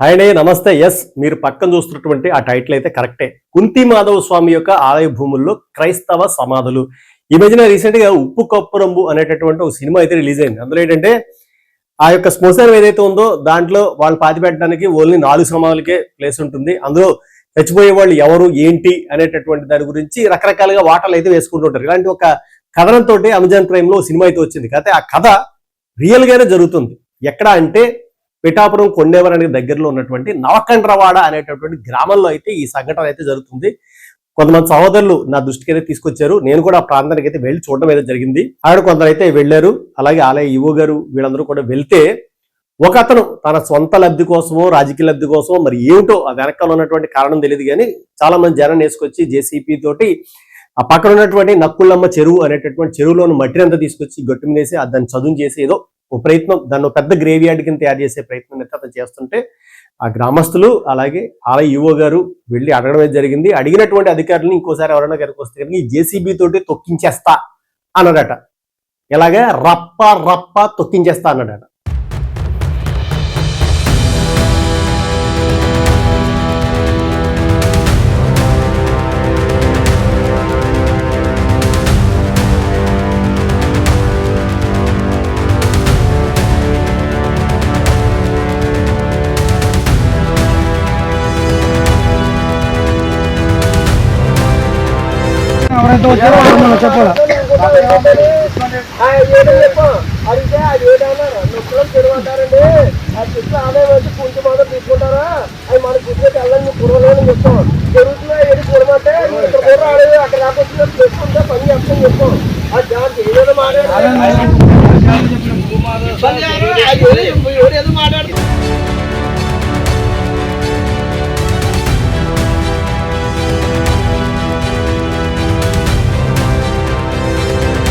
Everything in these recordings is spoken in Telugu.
హాయ్ అండి నమస్తే. ఎస్ మీరు పక్కన చూస్తున్నటువంటి ఆ టైటిల్ అయితే కరెక్టే కుంతి మాధవ స్వామి యొక్క ఆలయ భూముల్లో క్రైస్తవ సమాధులు. ఈ మధ్యన రీసెంట్గా ఉప్పు కప్పురంబు అనేటటువంటి ఒక సినిమా అయితే రిలీజ్ అయింది. అందులో ఏంటంటే ఆ యొక్క శ్మశానం ఏదైతే ఉందో దాంట్లో వాళ్ళు పాతి పెట్టడానికి ఓన్లీ నాలుగు సమాధులకే ప్లేస్ ఉంటుంది. అందులో చచ్చిపోయే వాళ్ళు ఎవరు ఏంటి అనేటటువంటి దాని గురించి రకరకాలుగా వాటలు అయితే వేసుకుంటుంటారు ఇలాంటి ఒక కథనంతో అమెజాన్ ప్రైమ్లో సినిమా అయితే వచ్చింది. కాకపోతే ఆ కథ రియల్ గానే జరుగుతుంది. ఎక్కడ అంటే పిఠాపురం కొండేవరానికి దగ్గరలో ఉన్నటువంటి నవకండ్రవాడ అనేటటువంటి గ్రామంలో అయితే ఈ సంఘటన అయితే జరుగుతుంది. కొంతమంది సహోదరులు నా దృష్టికి అయితే తీసుకొచ్చారు. నేను కూడా ఆ ప్రాంతానికి అయితే వెళ్ళి చూడడం అయితే జరిగింది. ఆవిడ కొందరు అయితే వెళ్ళారు. అలాగే ఆలయ ఈవో గారు వీళ్ళందరూ కూడా వెళ్తే ఒక అతను తన సొంత లబ్ధి కోసమో రాజకీయ లబ్ధి కోసమో మరి ఏమిటో ఆ వెనకాల ఉన్నటువంటి కారణం తెలియదు కానీ చాలా మంది జనం వేసుకొచ్చి జేసీపీ తోటి ఆ పక్కన ఉన్నటువంటి నక్కుళ్ళమ్మ చెరువు అనేటటువంటి చెరువులోని మట్టినంతా తీసుకొచ్చి గట్టు మీద వేసి ఆ దాన్ని చదువు చేసి ఏదో ఒక ప్రయత్నం దాన్ని పెద్ద గ్రేవ్ యార్డ్ కింద తయారు చేసే ప్రయత్నం అయితే అతను చేస్తుంటే ఆ గ్రామస్తులు అలాగే ఆలయ యువ గారు వెళ్ళి అడగడం జరిగింది. అడిగినటువంటి అధికారులను ఇంకోసారి ఎవరైనా గారికి వస్తే కనుక ఈ జేసీబీ తోటి తొక్కించేస్తా అన్నాడట. ఎలాగే రప్ప రప్ప తొక్కించేస్తా అన్నాడట. ఎవరైతే వచ్చారో మనం చెప్పాలి అడిగితే అది ఏదన్నారు నొప్పులు తిరగంటారండి ఆ చెట్లు ఆదాయం వచ్చి కొంచెం మాత్రం తీసుకుంటారా అవి మన వెళ్ళని కురవలేని చెప్తాం జరుగుతున్నా ఏది ఇక్కడ కూడా ఆడేది అక్కడ రాకొచ్చిన పని చేస్తాం చెప్తాం ఆ జాబ్ ఏదో మాట్లాడారు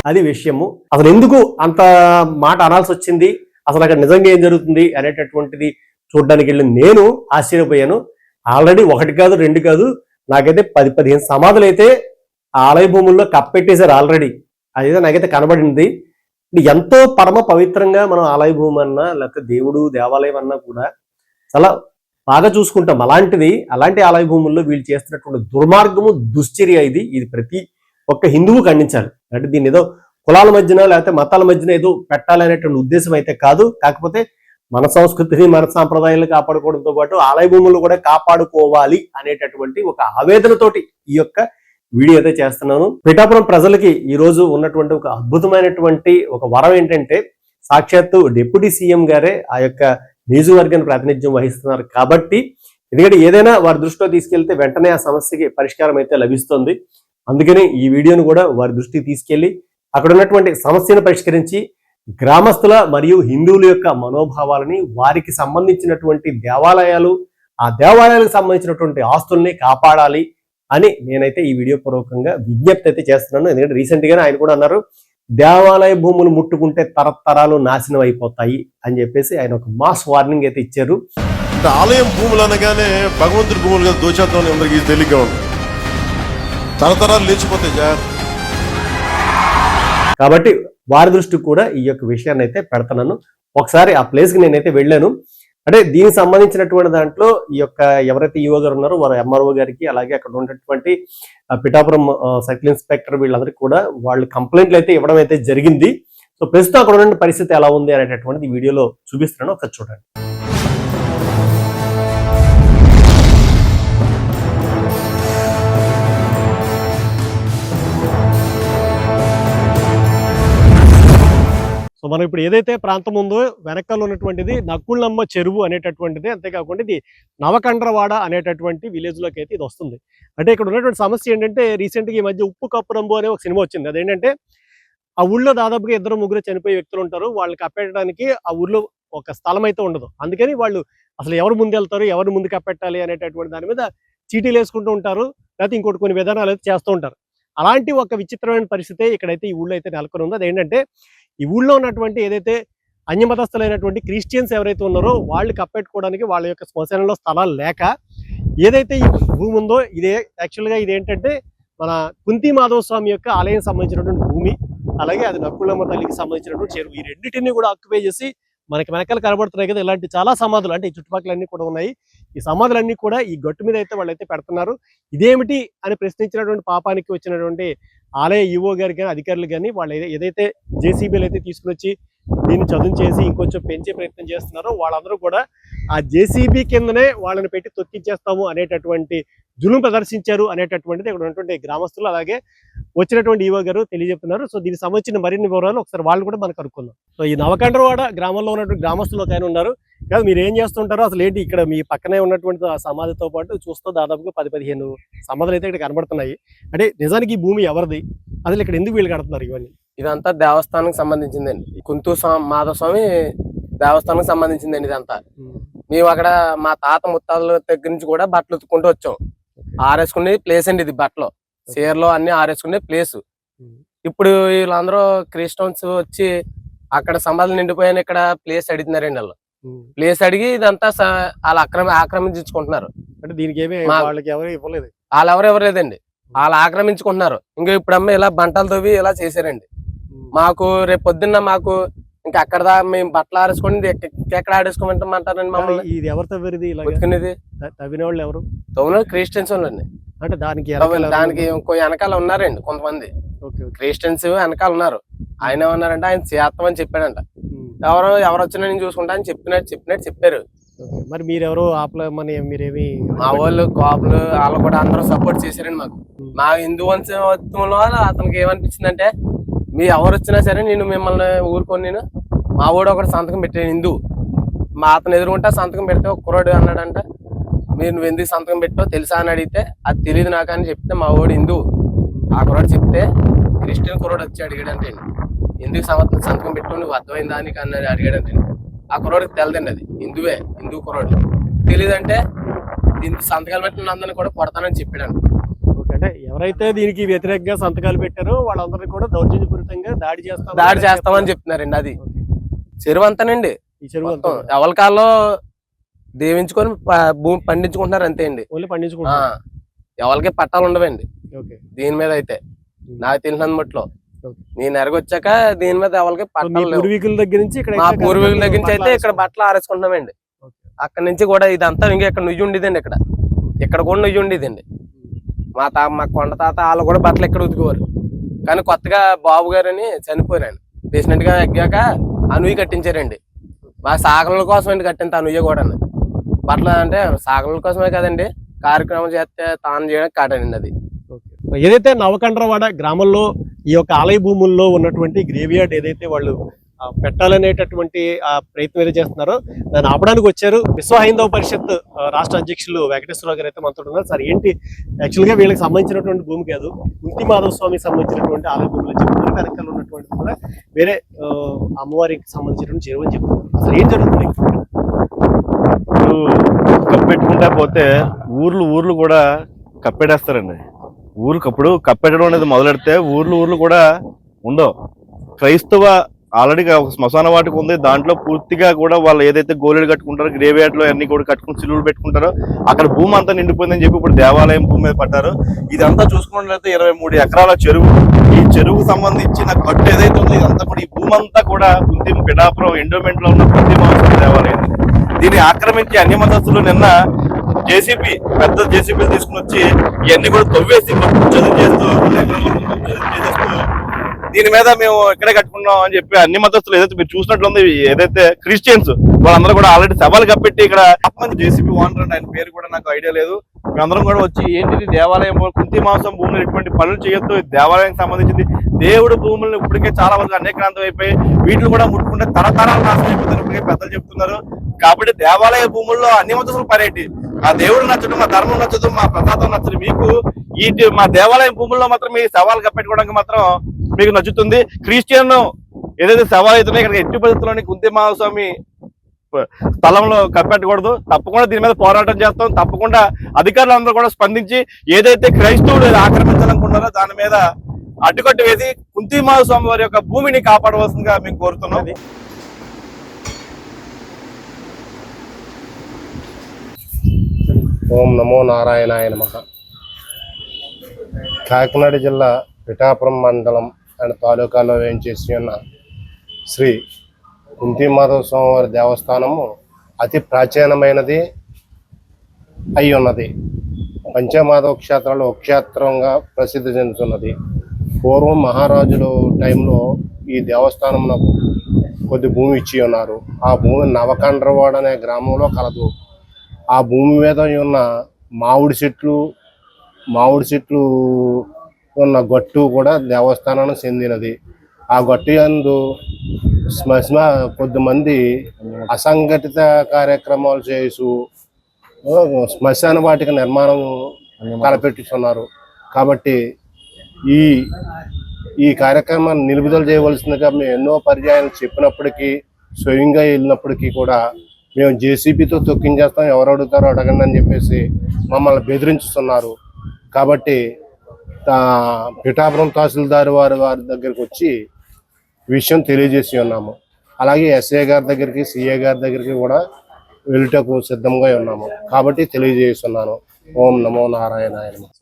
అది విషయము. అసలు ఎందుకు అంత మాట అనాల్సి వచ్చింది? అసలు అక్కడ నిజంగా ఏం జరుగుతుంది అనేటటువంటిది చూడడానికి వెళ్ళి నేను ఆశ్చర్యపోయాను. ఆల్రెడీ ఒకటి కాదు రెండు కాదు నాకైతే పది పదిహేను సమాధులు అయితే ఆలయ భూముల్లో కప్పెట్టేశారు ఆల్రెడీ. అదైతే నాకైతే కనబడింది. ఎంతో పరమ పవిత్రంగా మనం ఆలయ భూమి అన్నా లేకపోతే దేవుడు దేవాలయం అన్నా కూడా చాలా బాగా చూసుకుంటాం. అలాంటిది అలాంటి ఆలయ భూముల్లో వీళ్ళు చేస్తున్నటువంటి దుర్మార్గము దుశ్చర్య ఇది. ఇది ప్రతి ఒక్క హిందువు ఖండించాలి. అంటే దీన్ని ఏదో కులాల మధ్యన లేకపోతే మతాల మధ్యన ఏదో పెట్టాలనేటువంటి ఉద్దేశం అయితే కాదు. కాకపోతే మన సంస్కృతిని మన సాంప్రదాయాలను కాపాడుకోవడంతో పాటు ఆలయ భూములు కూడా కాపాడుకోవాలి అనేటటువంటి ఒక ఆవేదనతోటి ఈ యొక్క వీడియో అయితే చేస్తున్నాను. పిఠాపురం ప్రజలకి ఈ రోజు ఉన్నటువంటి ఒక అద్భుతమైనటువంటి ఒక వరం ఏంటంటే సాక్షాత్తు డిప్యూటీ సీఎం గారే ఆ యొక్క నియోజకవర్గాన్ని ప్రాతినిధ్యం వహిస్తున్నారు కాబట్టి ఎందుకంటే ఏదైనా వారి దృష్టిలో తీసుకెళ్తే వెంటనే ఆ సమస్యకి పరిష్కారం అయితే లభిస్తుంది. అందుకని ఈ వీడియోను కూడా వారి దృష్టికి తీసుకెళ్ళి అక్కడ ఉన్నటువంటి సమస్యను పరిష్కరించి గ్రామస్తుల మరియు హిందువుల యొక్క మనోభావాలని వారికి సంబంధించినటువంటి దేవాలయాలు ఆ దేవాలయాలకు సంబంధించినటువంటి ఆస్తుల్ని కాపాడాలి అని నేనైతే ఈ వీడియో పూర్వకంగా విజ్ఞప్తి అయితే చేస్తున్నాను. ఎందుకంటే రీసెంట్గానే ఆయన కూడా అన్నారు దేవాలయ భూములు ముట్టుకుంటే తరతరాలు నాశనం అయిపోతాయి అని చెప్పేసి ఆయన ఒక మాస్ వార్నింగ్ అయితే ఇచ్చారు. ఆలయం భూములు అనగానే భగవంతుడి భూములుగా దోచేద్దాం అందరికీ తేలిగ్గా ఉంది. తరతరాలు లేచిపోతాయి జాగ్రత్త కాబట్టి వారి దృష్టికి కూడా ఈ యొక్క విషయాన్ని అయితే పెడతాను ఒకసారి ఆ ప్లేస్కి నేనైతే వెళ్ళాను. అంటే దీనికి సంబంధించినటువంటి దాంట్లో ఈ యొక్క ఎవరైతే ఈవో గారు ఉన్నారో వారు ఎంఆర్ఓ గారికి అలాగే అక్కడ ఉన్నటువంటి పిఠాపురం ఆ, సర్కిల్ ఇన్స్పెక్టర్ వీళ్ళందరికీ కూడా వాళ్ళు కంప్లైంట్లు అయితే ఇవ్వడం అయితే జరిగింది. సో ప్రస్తుతం అక్కడ ఉన్న పరిస్థితి ఎలా ఉంది అనేటటువంటిది వీడియోలో చూపిస్తున్నాను. ఒకసారి చూడండి. సో మనం ఇప్పుడు ఏదైతే ప్రాంతం ఉందో వెనకాల ఉన్నటువంటిది నక్కుళ్ళమ్మ చెరువు అనేటటువంటిది అంతేకాకుండా ఇది నవకండ్రవాడ అనేటటువంటి విలేజ్లోకి అయితే ఇది వస్తుంది. అంటే ఇక్కడ ఉన్నటువంటి సమస్య ఏంటంటే రీసెంట్గా ఈ మధ్య ఉప్పు కప్పురంబు అనే ఒక సినిమా వచ్చింది. అదేంటంటే ఆ ఊళ్ళో దాదాపుగా ఇద్దరు ముగ్గురు చనిపోయే వ్యక్తులు ఉంటారు. వాళ్ళకి కప్పెట్టడానికి ఆ ఊర్లో ఒక స్థలం అయితే ఉండదు. అందుకని వాళ్ళు అసలు ఎవరు ముందు వెళ్తారు ఎవరు ముందు కప్పెట్టాలి అనేటటువంటి దాని మీద చీటీలు వేసుకుంటూ ఉంటారు. లేకపోతే ఇంకోటి కొన్ని విధానాలు అయితే చేస్తూ ఉంటారు. అలాంటి ఒక విచిత్రమైన పరిస్థితి ఇక్కడైతే ఈ ఊళ్ళో అయితే నెలకొని ఉంది అదేంటంటే ఈ ఊళ్ళో ఉన్నటువంటి ఏదైతే అన్యమతస్థులైనటువంటి క్రిస్టియన్స్ ఎవరైతే ఉన్నారో వాళ్ళు కప్పెట్టుకోవడానికి వాళ్ళ యొక్క శ్మశానంలో స్థలాలు లేక ఏదైతే ఈ భూమి ఉందో ఇదే యాక్చువల్గా ఇది ఏంటంటే మన కుంతి మాధవ స్వామి యొక్క ఆలయం సంబంధించినటువంటి భూమి అలాగే అది నక్కులమ్మ తల్లికి సంబంధించినటువంటి చెరువు. ఈ రెండింటిని కూడా ఆక్యుపై చేసి మనకి వెనకాల కనబడుతున్నాయి కదా ఇలాంటి చాలా సమాధులు. అంటే ఈ చుట్టుపక్కలన్నీ కూడా ఉన్నాయి. ఈ సమాధులన్నీ కూడా ఈ గట్టు మీద అయితే వాళ్ళైతే పెడుతున్నారు. ఇదేమిటి అని ప్రశ్నించినటువంటి పాపానికి వచ్చినటువంటి ఆలయ ఈవో గారు కానీ అధికారులు కానీ వాళ్ళు ఏదైతే జేసీబీలు అయితే తీసుకుని వచ్చి దీన్ని చదువు చేసి ఇంకొంచెం పెంచే ప్రయత్నం చేస్తున్నారో వాళ్ళందరూ కూడా ఆ జేసీబీ కిందనే వాళ్ళని పెట్టి తొక్కించేస్తాము అనేటటువంటి జులుం ప్రదర్శించారు అనేటటువంటిది ఇక్కడ ఉన్నటువంటి గ్రామస్తులు అలాగే వచ్చినటువంటి ఈవో గారు తెలియజెప్తున్నారు. సో దీనికి సంబంధించిన మరిన్ని వివరాలు ఒకసారి వాళ్ళు కూడా మనకు కనుక్కుందాం. సో ఈ నవకండ్రవాడ గ్రామంలో ఉన్నటువంటి గ్రామస్తులు ఒక ఆయన ఉన్నారు. కాదు మీరు ఏం చేస్తుంటారో అసలు ఏంటి ఇక్కడ మీ పక్కనే ఉన్నటువంటి ఆ సమాధితో పాటు చూస్తూ దాదాపుగా పది పదిహేను సమాధులు అయితే ఇక్కడ కనబడుతున్నాయి. అంటే నిజానికి ఈ భూమి ఎవరిది? అసలు ఇక్కడ ఎందుకు వీళ్ళు కడుతున్నారు ఇవన్నీ? ఇదంతా దేవస్థానానికి సంబంధించిందండి. కుంతూ స్వామి మాధవ స్వామి దేవస్థానానికి సంబంధించిందండి ఇదంతా. మేము అక్కడ మా తాత ముత్తాతల దగ్గర నుంచి కూడా బట్టలు ఉతుక్కుంటూ వచ్చాం. ఆరేసుకునే ప్లేస్ అండి ఇది బట్టలు. చీరలో అన్ని ఆరేసుకునే ప్లేస్ ఇప్పుడు వీళ్ళందరూ క్రిస్టియన్స్ వచ్చి అక్కడ సమాధులు నిండిపోయాను ఇక్కడ ప్లేస్ అడుగుతున్నారండి వాళ్ళు. ప్లేస్ అడిగి ఇదంతా వాళ్ళు అక్రమ ఆక్రమించుకుంటున్నారు. అంటే దీనికి ఏమి మా- వాళ్ళకి ఎవరు ఇవ్వలేదు. వాళ్ళు ఎవరు ఎవరేదండి వాళ్ళు ఆక్రమించుకుంటున్నారు. ఇంకా ఇప్పుడు అమ్మ ఇలా బంటలు తవ్వి ఇలా చేశారండి. మాకు రేపు పొద్దున్న మాకు ఇంకా అక్కడ మేము బట్టలు ఎక్క- ఎక్కడ ఆడేసుకోమంటారండి మమ్మల్ని. ఇది ఎవరు తవ్వేది ఇలా ఉతికినది తవ్విన వాళ్ళు ఎవరు? తవ్వున క్రిస్టియన్స్ వాళ్ళండి అంటే దానికి? దానికి ఇంకో వెనకాల ఉన్నారండి కొంతమంది. క్రిస్టియన్స్ వెనకాల ఉన్నారు. ఆయన ఏమన్నారంటే ఆయన చేస్తామని చెప్పాడంట. ఎవరు ఎవరు వచ్చినా నేను చూసుకుంటా అని చెప్పినట్టు చెప్పినట్టు చెప్పారు. మరి మీరెవరు ఆపలేమని మీరేమి మా వాళ్ళు కాపులు వాళ్ళు కూడా అందరూ సపోర్ట్ చేశారండి మాకు. మా హిందూ వంశంలో అతనికి ఏమనిపించిందంటే మీ ఎవరు వచ్చినా సరే నేను మిమ్మల్ని ఊరుకొని నేను. మా వాడు ఒకటి సంతకం పెట్టాను హిందూ మా అతను ఎదురుకుంటా సంతకం పెడితే ఒక కుర్రాడు అన్నాడంట మీరు నువ్వు ఎందుకు సంతకం పెట్టావు? తెలుసా? అని అడిగితే అది తెలియదు నాకు అని చెప్తే మా వాడు హిందూ ఆ కుర్రాడు చెప్తే క్రిస్టియన్ కుర్రాడు వచ్చి అడిగాడంటే ఎందుకు సంవత్సరం సంతకం పెట్టావు? నువ్వు అర్థమైందా? అని అన్నది అడిగాడంటే ఆ కుర్రాడికి తెలదండి అది హిందువే హిందూ కుర్రాడు. తెలియదంటే దీనికి సంతకాలు పెట్టిన అందరిని కూడా కొడతానని చెప్పాడు ఓకే. అంటే ఎవరైతే దీనికి వ్యతిరేకంగా సంతకాలు పెట్టారో వాళ్ళందరినీ కూడా దౌర్జన్యపూరితంగా దాడి చేస్తాం దాడి చేస్తామని చెప్తున్నారండి అది. చెరువు అంతానండి ఈ చెరువు అంతా మొత్తం ఎవరి కాల్లో దేవించుకొని భూమి పండించుకుంటున్నారు అంతే అండి. ఓన్లీ ఎవరికి పట్టాలు ఉండవండి. దీని మీద అయితే. నాకు తెలిసినంత మట్లో. నేను ఎరగొచ్చాక దీని మీద ఎవరికి పట్టాలు పూర్వీకుల దగ్గర నుంచి ఇక్కడ మా పూర్వీకుల దగ్గర నుంచి అయితే ఇక్కడ బట్టలు ఆరేసుకుంటున్నామండి. అక్కడ నుంచి కూడా ఇదంతా ఇంకా ఇక్కడ నుయ్యి ఉండేదండి ఇక్కడ. ఇక్కడ కూడా నుయ్యి ఉండేదండి. మా తా మా కొండ తాత వాళ్ళు కూడా బట్టలు ఎక్కడ ఉతికేవారు. కానీ కొత్తగా బాబు గారు అని చనిపోయారు పేషెంట్గా ఎగ్గాక ఆ నుయ్యి కట్టించారండి. మా సాగల కోసం అండి కట్టింది ఆ నుయ్యి కూడా బట్టలు అంటే సాగల కోసమే కదండి. కార్యక్రమం చేస్తే తాను చేయడానికి కాటండి అది. ఓకే. ఏదైతే నవకండ్రవాడ గ్రామంలో ఈ యొక్క ఆలయ భూముల్లో ఉన్నటువంటి గ్రేవియార్డ్ ఏదైతే వాళ్ళు పెట్టాలనేటటువంటి ఆ ప్రయత్నం ఏదో చేస్తున్నారో దాన్ని ఆపడానికి వచ్చారు విశ్వ హైందవ పరిషత్ రాష్ట్ర అధ్యక్షులు వెంకటేశ్వరరావు గారు అయితే మనతో ఉన్నారు. సార్ ఏంటి? యాక్చువల్గా వీళ్ళకి సంబంధించినటువంటి భూమి కాదు. కుంతి మాధవ స్వామికి సంబంధించినటువంటి ఆలయ భూములు చెప్తున్నారు. వెనకాల ఉన్నటువంటి కూడా వేరే అమ్మవారికి సంబంధించినటువంటి చెరువు అని చెప్తున్నారు. అసలు ఏం జరుగుతుంది? కప్పెట్టుకుంటా పోతే ఊర్లు ఊర్లు కూడా కప్పెడేస్తారండి. ఊరికి అప్పుడు కప్పెట్టడం అనేది మొదలెడితే ఊర్లు ఊర్లు కూడా ఉండవు. క్రైస్తవ ఆల్రెడీగా ఒక శ్మశాన వాటికి ఉంది. దాంట్లో పూర్తిగా కూడా వాళ్ళు ఏదైతే గోళీలు కట్టుకుంటారో గ్రేవియార్డ్లో అన్ని కూడా కట్టుకుని సిలువులు పెట్టుకుంటారో అక్కడ భూమి అంతా నిండిపోయిందని చెప్పి ఇప్పుడు దేవాలయం భూమి మీద పడ్డారు. ఇదంతా చూసుకున్నట్లయితే ఇరవై మూడు ఎకరాల చెరువు. ఈ చెరువుకు సంబంధించిన కట్టు ఏదైతే ఉందో ఇదంతా కూడా ఈ భూమి అంతా కూడా కుంతిమ పిడాపురం ఎండోమెంట్లో ఉన్న కుంతిమ దేవాలయం. దీన్ని ఆక్రమించి అన్ని మతస్థులు నిన్న జేసీబీ పెద్ద జేసీబీలు తీసుకుని వచ్చి ఇవన్నీ కూడా తవ్వేసి చదువు చేస్తూ చదువు దీని మీద మేము ఇక్కడే కట్టుకున్నాం అని చెప్పి అన్ని మతస్థులు ఏదైతే మీరు చూసినట్లుంది ఏదైతే క్రిస్టియన్స్ వాళ్ళందరూ కూడా ఆల్రెడీ సభలు కప్పెట్టి ఇక్కడ జేసీబీ ఓనర్ అండి ఆయన పేరు కూడా నాకు ఐడియా లేదు. మేమందరం కూడా వచ్చి ఏంటిది దేవాలయం కుంతి మాంసం భూములు ఎటువంటి పనులు చేయొద్దు దేవాలయానికి సంబంధించింది. దేవుడు భూములను ఇప్పటికే చాలా వరకు అనేక్రాంతం అయిపోయి వీటిని కూడా ముట్టుకుంటే తరతరాలు నాశనం అయిపోతారు. కథలు చెప్తున్నారు. కాబట్టి దేవాలయ భూముల్లో అన్ని మతస్థులు పరేటి. ఆ దేవుడు నచ్చడం మా ధర్మం నచ్చదు మా ప్రసాదం నచ్చదు. మీకు ఈ మా దేవాలయం భూముల్లో మాత్రం మీ సవాల్ కప్పెట్టుకోవడానికి మాత్రం మీకు నచ్చుతుంది. క్రిస్టియన్ ఏదైతే సవాల్ అవుతున్నాయి ఇక్కడ ఎట్టి పరిస్థితుల్లోని కుంతి మహాస్వామి స్థలంలో కప్పెట్టకూడదు. తప్పకుండా దీని మీద పోరాటం చేస్తాం. తప్పకుండా అధికారులందరూ కూడా స్పందించి ఏదైతే క్రైస్తవులు ఆక్రమించాలనుకుంటారో దాని మీద అడ్డుకట్టు వేసి కుంతి మహాస్వామి వారి యొక్క భూమిని కాపాడవలసిందిగా మేము కోరుతున్నాం. ఓం నమో నారాయణాయ నమ. కాకినాడ జిల్లా పిఠాపురం మండలం అండ్ తాలూకాలో వేయించేసి ఉన్న శ్రీ కుంతిమాధవ స్వామివారి దేవస్థానము అతి ప్రాచీనమైనది అయి ఉన్నది. పంచమాధవ క్షేత్రాలు క్షేత్రంగా ప్రసిద్ధి చెందుతున్నది. పూర్వం మహారాజుల టైంలో ఈ దేవస్థానంలో కొద్ది భూమి ఇచ్చి ఉన్నారు. ఆ భూమి నవకండ్రవాడ అనే గ్రామంలో కలదు. ఆ భూమి మీద ఉన్న మామిడి చెట్లు మామిడి చెట్లు ఉన్న గట్టు కూడా దేవస్థానానికి చెందినది. ఆ గట్టు యందు శ్మశ్మ కొద్దిమంది అసంఘటిత కార్యక్రమాలు చేసు శ్మశాన వాటిక నిర్మాణం తలపెట్టుచున్నారు కాబట్టి ఈ ఈ కార్యక్రమాన్ని నిలుపుదల చేయవలసిందిగా మేము ఎన్నో పర్యాయాలు చెప్పినప్పటికీ స్వయంగా వెళ్ళినప్పటికీ కూడా మేము జేసీబీతో తొక్కించేస్తాం ఎవరు అడుగుతారో అడగండి అని చెప్పేసి మమ్మల్ని బెదిరించుతున్నారు. కాబట్టి పిఠాపురం తహసీల్దార్ వారి వారి దగ్గరికి వచ్చి విషయం తెలియజేసి ఉన్నాము. అలాగే ఎస్ఏ గారి దగ్గరికి సిఏ గారి దగ్గరికి కూడా వెళ్ళటకు సిద్ధంగా ఉన్నాము. కాబట్టి తెలియజేస్తున్నాను. ఓం నమో నారాయణ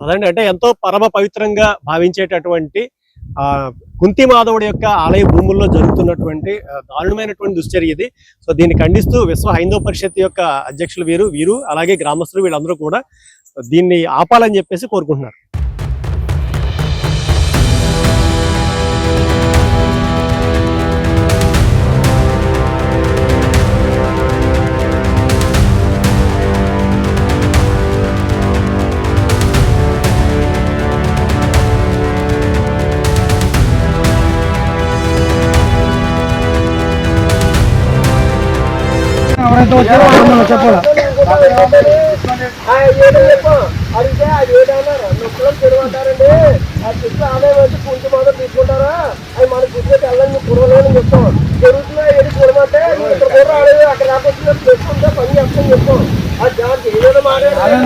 అదండి అంటే ఎంతో పరమ పవిత్రంగా భావించేటటువంటి కుంతి మాధవుడి యొక్క ఆలయ భూముల్లో జరుగుతున్నటువంటి దారుణమైనటువంటి దుశ్చర్య ఇది. సో దీన్ని ఖండిస్తూ విశ్వ హైందవ పరిషత్ యొక్క అధ్యక్షులు వీరు వీరు అలాగే గ్రామస్తులు వీళ్ళందరూ కూడా దీన్ని ఆపాలని చెప్పేసి కోరుకుంటున్నారు. ఎవరైతే వచ్చారో మనం చెప్పాలా అడిగితే అది ఏదన్నారు నొప్పులు తిరగంటారండి ఆ చెట్లు ఆదాయం వచ్చి మాత్రం తీసుకుంటారా అవి మన గుర్తుపెట్టి వెళ్ళని కురవలేని చెప్తాం జరుగుతున్నా ఏది కురమంటే ఇక్కడ అక్కడ రాకపోతే చెప్పుకుంటే పని చేస్తాం చెప్తాం ఆ జాబ్ ఏదైనా మాట్లాడారు